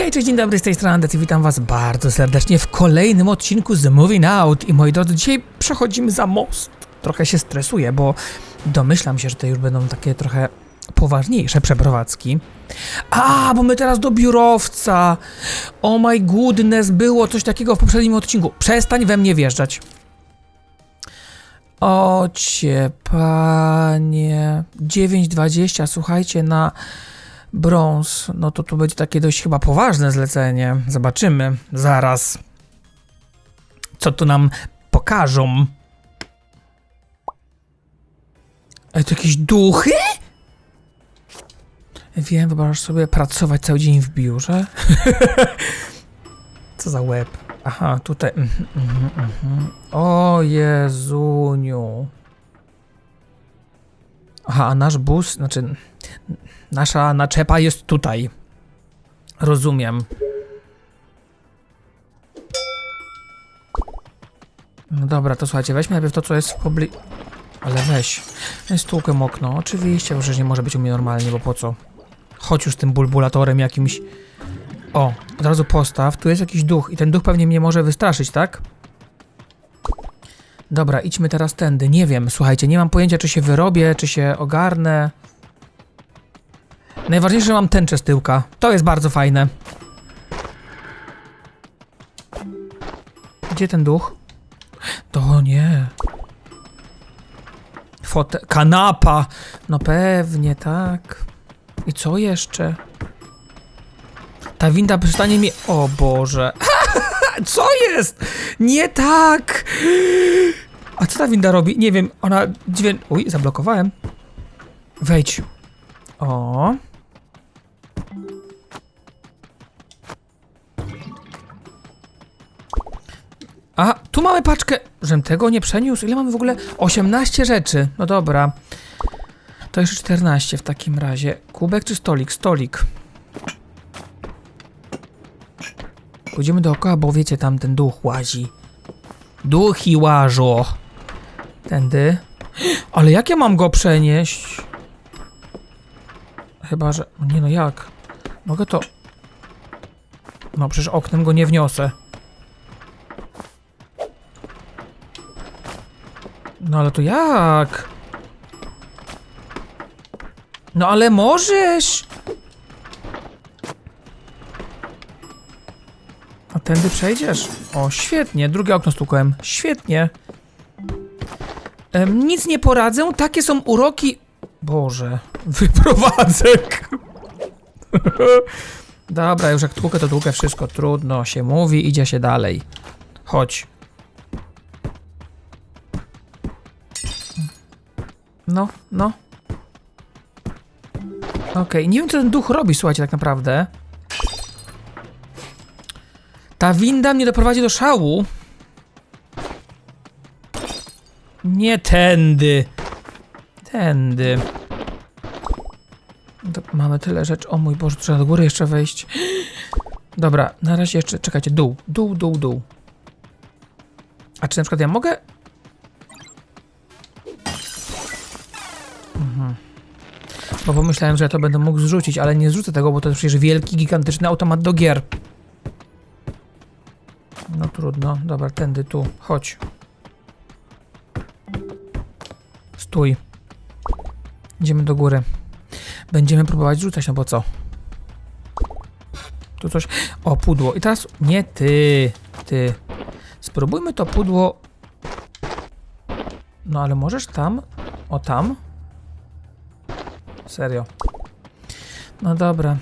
Hej, cześć, dzień dobry, z tej strony Andet i witam was bardzo serdecznie w kolejnym odcinku z Moving Out. I moi drodzy, dzisiaj przechodzimy za most. Trochę się stresuję, bo domyślam się, że to już będą takie trochę poważniejsze przeprowadzki. A, bo my teraz do biurowca. Oh my goodness, było coś takiego w poprzednim odcinku. Przestań we mnie wjeżdżać. Ocie, panie. 9.20, słuchajcie, na brąz. No to tu będzie takie dość chyba poważne zlecenie. Zobaczymy zaraz, co tu nam pokażą. Ej, to jakieś duchy? Wiem, wyobrażasz sobie pracować cały dzień w biurze? Co za łeb. Aha, tutaj. mhm, mhm, mhm. O Jezuniu. Aha, a nasz bus, znaczy nasza naczepa jest tutaj. Rozumiem. No dobra, to słuchajcie, weźmy najpierw to, co jest w pobli... Ale weź. Stłukę okno. Oczywiście, że nie może być u mnie normalnie, bo po co? Chodź już tym bulbulatorem jakimś. O, od razu postaw. Tu jest jakiś duch i ten duch pewnie mnie może wystraszyć, tak? Dobra, idźmy teraz tędy. Nie wiem, słuchajcie, nie mam pojęcia, czy się wyrobię, czy się ogarnę. Najważniejsze, że mam tęczę z tyłka. To jest bardzo fajne. Gdzie ten duch? To nie. Fotel. Kanapa! No pewnie, tak. I co jeszcze? Ta winda przestanie mi... O Boże. co jest? Nie tak! A co ta winda robi? Nie wiem, ona. Uj, zablokowałem. Wejdź. O. mamy paczkę. Żem tego nie przeniósł. Ile mamy w ogóle? 18 rzeczy. No dobra. To jeszcze 14 w takim razie. Kubek czy stolik? Stolik. Pójdziemy dookoła, bo wiecie, tam ten duch łazi. Duchi łażą. Tędy. Ale jak ja mam go przenieść? Chyba, że... Nie no, jak? Mogę to... No przecież oknem go nie wniosę. Ale to jak? No ale możesz! A tędy przejdziesz? O, świetnie. Drugie okno stukłem. Świetnie. Nic nie poradzę. Takie są uroki... Boże. Wyprowadzek. Dobra, już jak tłukę, to tłukę wszystko. Trudno się mówi, idzie się dalej. Chodź. No, no. Okej, nie wiem co ten duch robi, słuchajcie, tak naprawdę. Ta winda mnie doprowadzi do szału. Nie tędy. Tędy. Mamy tyle rzeczy. O mój Boże, trzeba do góry jeszcze wejść. Dobra, na razie jeszcze, czekajcie, dół, dół, dół, dół. A czy na przykład ja mogę Bo pomyślałem, że ja to będę mógł zrzucić, ale nie zrzucę tego, bo to przecież wielki, gigantyczny automat do gier. No trudno. Dobra, tędy, tu. Chodź. Stój. Idziemy do góry. Będziemy próbować rzucać, no bo co? Tu coś... O, pudło. I teraz... Nie ty. Ty. Spróbujmy to pudło... No ale możesz tam... O, tam? Serio. No dobra.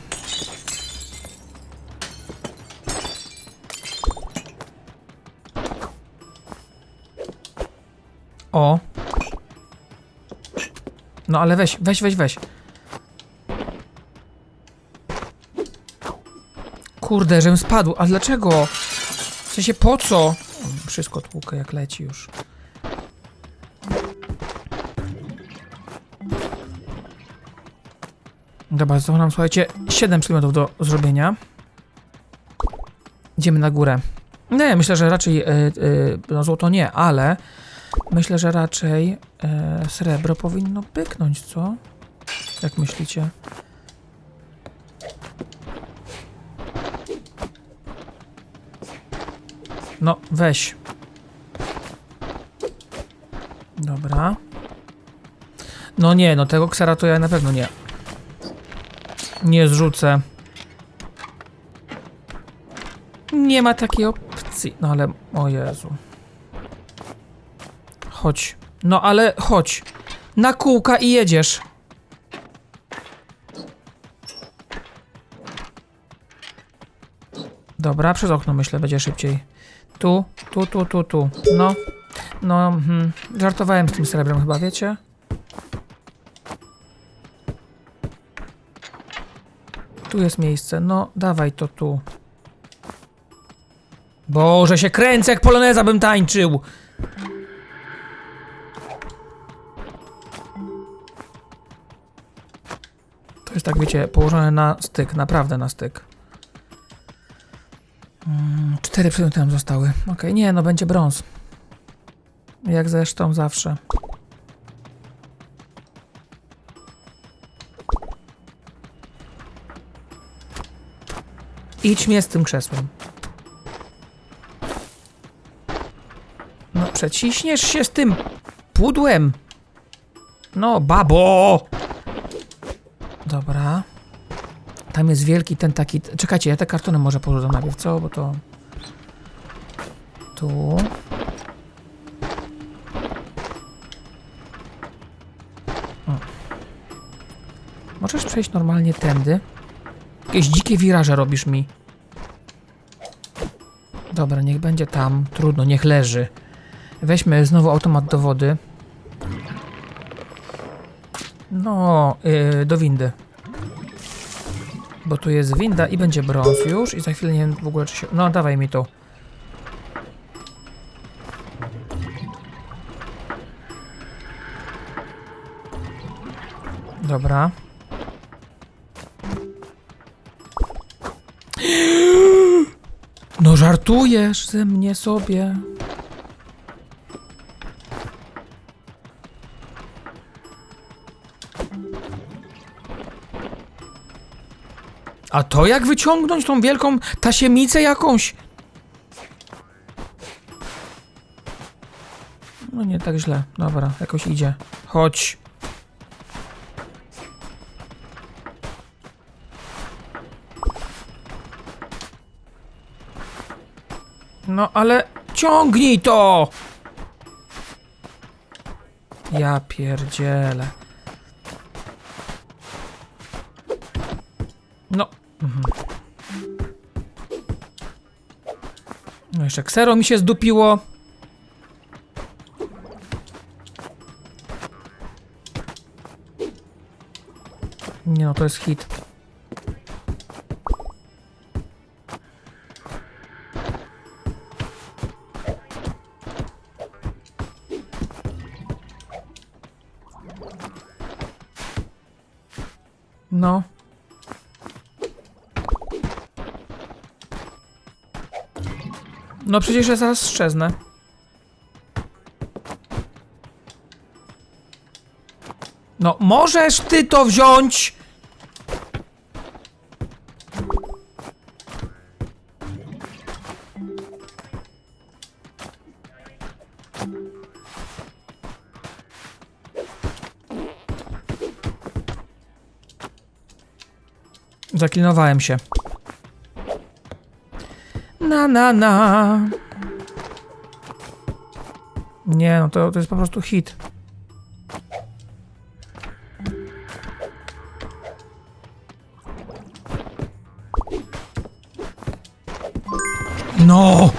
O. No ale weź, weź, weź, weź. Kurde, żebym spadł. A dlaczego? W sensie po co? Wszystko tłukę jak leci już. Dobra, zostało nam, słuchajcie, 7 przedmiotów do zrobienia. Idziemy na górę. Nie, myślę, że raczej, e, e, no złoto nie, ale myślę, że raczej e, srebro powinno pyknąć, co? Jak myślicie? No, weź. Dobra. No nie, no tego ksera to ja na pewno nie. Nie zrzucę. Nie ma takiej opcji. No ale, o Jezu. Chodź. No ale chodź. Na kółka i jedziesz. Dobra, przez okno myślę, będzie szybciej. Tu, tu, tu, tu, tu. No. No, mhm. żartowałem z tym srebrem chyba, wiecie? Tu jest miejsce. No, dawaj to tu. Boże, się kręcę, jak poloneza bym tańczył! To jest tak, wiecie, położone na styk, naprawdę na styk. Mm, cztery przedmioty nam zostały. Okej, nie, no będzie brąz. Jak zresztą zawsze. Idź mnie z tym krzesłem. No, przeciśniesz się z tym pudłem. No, babo! Dobra. Tam jest wielki ten taki... Czekajcie, ja te kartony może położę najpierw, co? Bo to... Tu... O. Możesz przejść normalnie tędy. Jakieś dzikie wiraże robisz mi. Dobra, niech będzie tam. Trudno, niech leży. Weźmy znowu automat do wody. No, yy, do windy. Bo tu jest winda i będzie brąz już i za chwilę nie wiem w ogóle czy się... No, dawaj mi to. Dobra. Żartujesz ze mnie sobie. A to jak wyciągnąć tą wielką tasiemnicę jakąś? No nie tak źle. Dobra, jakoś idzie. Chodź. No ale ciągnij to! Ja pierdzielę. No. Mhm. No jeszcze ksero mi się zdupiło. Nie no, to jest hit. No przecież ja zaraz strzeznę. No, możesz ty to wziąć! Zaklinowałem się. Na na na. Nie, no to, to jest po prostu hit. No!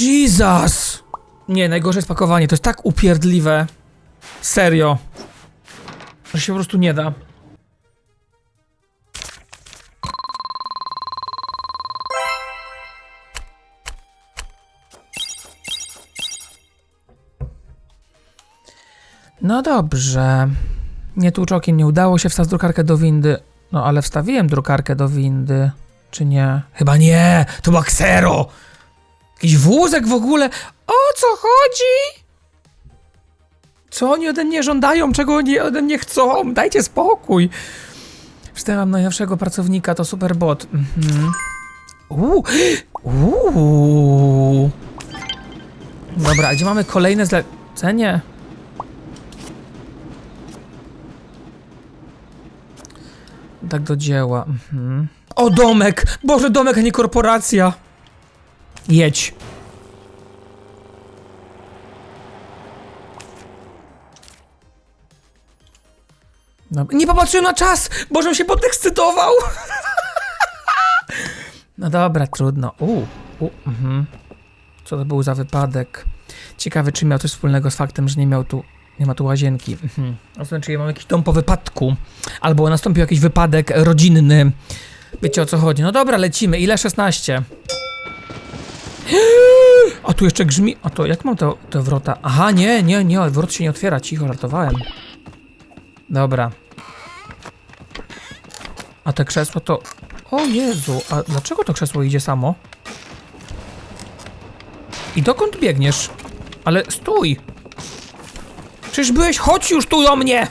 Jesus! Nie, najgorsze jest pakowanie. To jest tak upierdliwe. Serio. Że się po prostu nie da. No dobrze. Nie tłuczoki, nie udało się wstać drukarkę do windy. No ale wstawiłem drukarkę do windy. Czy nie? Chyba nie! To była ksero! Jakiś wózek w ogóle. O co chodzi? Co oni ode mnie żądają? Czego oni ode mnie chcą? Dajcie spokój. Wstałem najnowszego pracownika, to super bot. Mhm. Uuu. Uuu. Dobra, gdzie mamy kolejne zlecenie? Tak do dzieła. Mhm. O, domek! Boże, domek, a nie korporacja! Jedź. Nie popatrzyłem na czas! Boże, się podekscytował! no dobra, trudno. U, u, mhm. Co to był za wypadek? Ciekawe, czy miał coś wspólnego z faktem, że nie miał tu, nie ma tu łazienki. Mhm. To ja mam jakiś dom po wypadku, albo nastąpił jakiś wypadek rodzinny. Wiecie o co chodzi? No dobra, lecimy. Ile? 16. A tu jeszcze grzmi. A to jak mam to, te wrota? Aha, nie, nie, nie, wrot się nie otwiera. Cicho, żartowałem. Dobra. A te krzesło to... O Jezu, a dlaczego to krzesło idzie samo? I dokąd biegniesz? Ale stój! Czyż byłeś? Chodź już tu do mnie!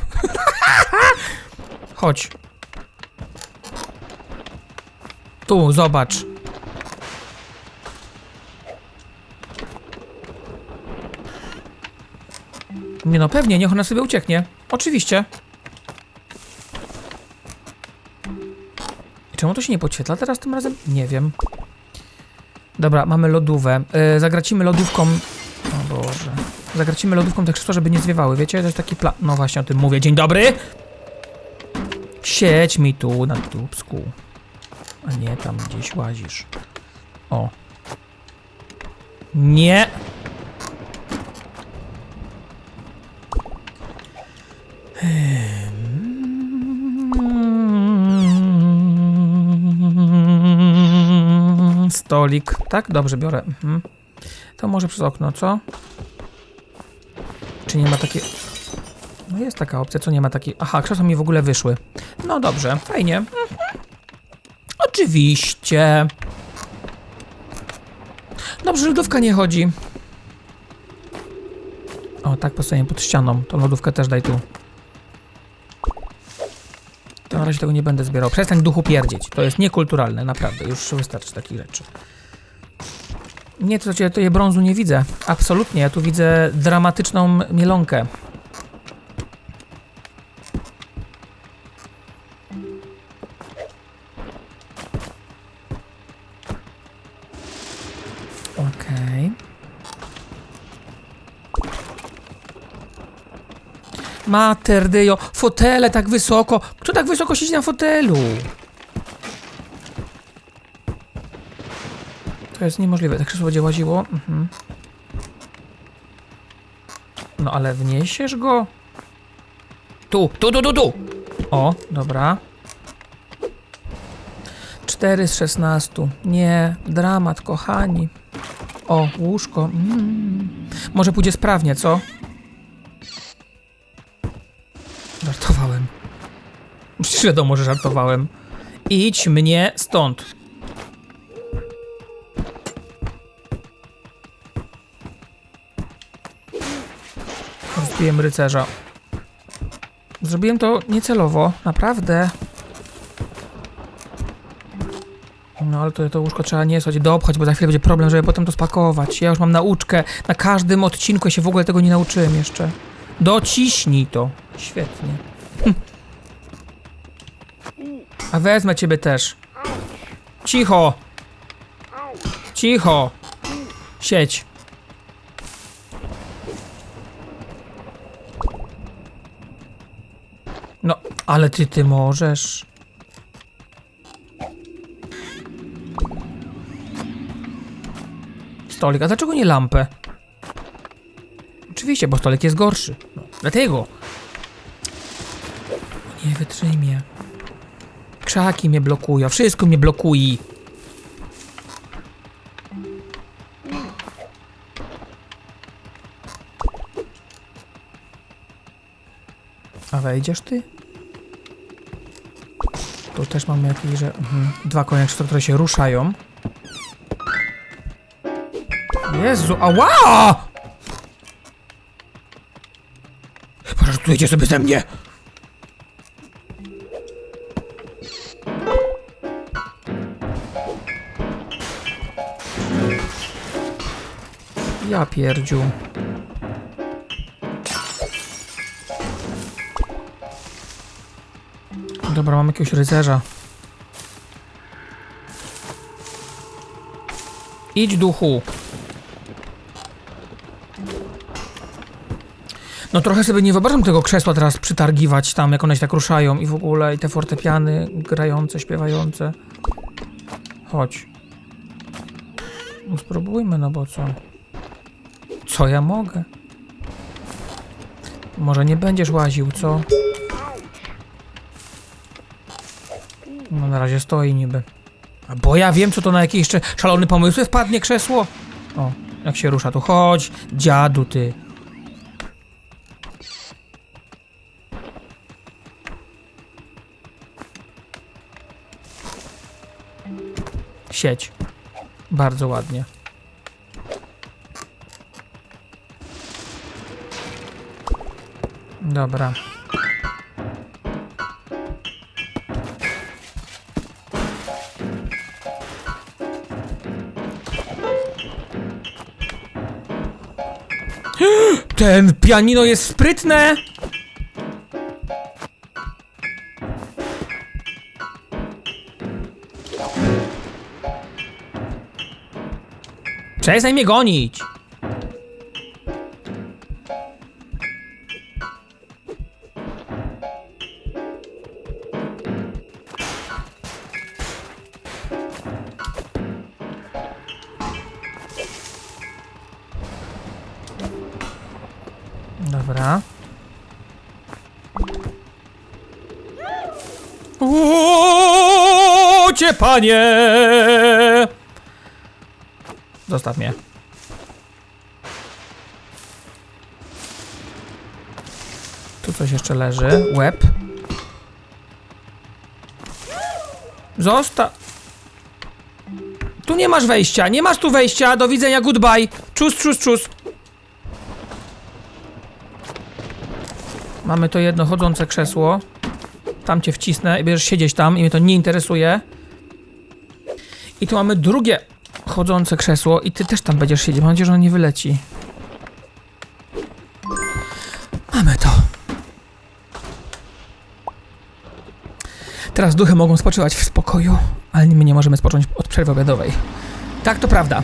Chodź. Tu, zobacz. Nie no, pewnie, niech ona sobie ucieknie. Oczywiście. I czemu to się nie podświetla teraz tym razem? Nie wiem. Dobra, mamy lodówę. Yy, zagracimy lodówką... O Boże. Zagracimy lodówką te krzesła, żeby nie zwiewały, wiecie? To jest taki plan... No właśnie o tym mówię. Dzień dobry! Siedź mi tu na dupsku. A nie, tam gdzieś łazisz. O. Nie! Stolik. Tak? Dobrze, biorę. Mhm. To może przez okno, co? Czy nie ma takiej... No jest taka opcja, co nie ma takiej... Aha, krzesła mi w ogóle wyszły. No dobrze, fajnie. Mhm. Oczywiście. Dobrze, lodówka nie chodzi. O, tak postawię pod ścianą. Tą lodówkę też daj tu. To na razie tego nie będę zbierał. Przestań duchu pierdzieć. To jest niekulturalne, naprawdę. Już wystarczy takich rzeczy. Nie, to ja tutaj brązu nie widzę. Absolutnie. Ja tu widzę dramatyczną mielonkę. Okej. Mater Deo, fotele tak wysoko. Kto tak wysoko siedzi na fotelu? To jest niemożliwe. Tak krzesło będzie łaziło. Mhm. No ale wniesiesz go? Tu, tu, tu, tu, tu! O, dobra. 4 z 16. Nie, dramat, kochani. O, łóżko. Mm. Może pójdzie sprawnie, co? Żartowałem. Przecież wiadomo, że żartowałem. Idź mnie stąd. Zbiłem rycerza. Zrobiłem to niecelowo, naprawdę. No ale to, to łóżko trzeba nie słuchać, dopchać, bo za chwilę będzie problem, żeby potem to spakować. Ja już mam nauczkę. Na każdym odcinku ja się w ogóle tego nie nauczyłem jeszcze. Dociśnij to. Świetnie. Hm. A wezmę ciebie też. Cicho! Cicho! Siedź. Ale ty, ty możesz. Stolik, a dlaczego nie lampę? Oczywiście, bo stolik jest gorszy. No, dlatego. Nie wytrzymie. Krzaki mnie blokują, wszystko mnie blokuje. A wejdziesz ty? Tu też mamy jakieś, że... Mhm. Dwa konieczne, które się ruszają. Jezu, ała! Pożartujcie sobie ze mnie! Ja pierdziu. Dobra, mam jakiegoś rycerza. Idź duchu. No trochę sobie nie wyobrażam tego krzesła teraz przytargiwać tam, jak one się tak ruszają i w ogóle, i te fortepiany grające, śpiewające. Chodź. No spróbujmy, no bo co? Co ja mogę? Może nie będziesz łaził, co? Na razie stoi niby. Bo ja wiem, co to na jakieś jeszcze szalony pomysł wpadnie krzesło. O, jak się rusza tu. Chodź, dziadu ty. Sieć. Bardzo ładnie. Dobra. Ten pianino jest sprytne! Przestań mnie gonić! Dobra. O, cię panie! Zostaw mnie. Tu coś jeszcze leży. Łeb. Zostaw. Tu nie masz wejścia, nie masz tu wejścia. Do widzenia, goodbye. Czus, czus, czus. Mamy to jedno chodzące krzesło. Tam cię wcisnę i będziesz siedzieć tam i mnie to nie interesuje. I tu mamy drugie chodzące krzesło i ty też tam będziesz siedzieć. Mam nadzieję, że ono nie wyleci. Mamy to. Teraz duchy mogą spoczywać w spokoju, ale my nie możemy spocząć od przerwy obiadowej. Tak, to prawda.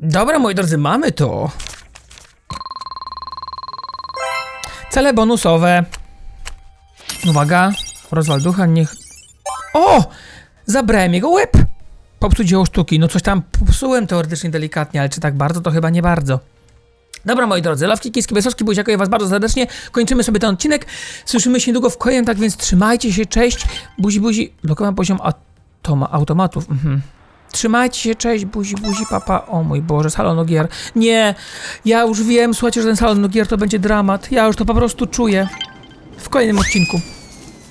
Dobra, moi drodzy, mamy to. Cele bonusowe. Uwaga, rozwal ducha, niech... O! Zabrałem jego łeb! Popsuł dzieło sztuki. No coś tam popsułem teoretycznie delikatnie, ale czy tak bardzo, to chyba nie bardzo. Dobra, moi drodzy, Lawki, Kiski, Besowski, dziękuję was bardzo serdecznie. Kończymy sobie ten odcinek. Słyszymy się niedługo w kolejnym, tak więc trzymajcie się, cześć. Buzi, buzi, blokowałem poziom atoma, automatów. Mhm. Trzymajcie się, cześć, buzi, buzi, papa. O mój Boże, salon gier. Nie, ja już wiem, słuchajcie, że ten salon gier to będzie dramat. Ja już to po prostu czuję. W kolejnym odcinku.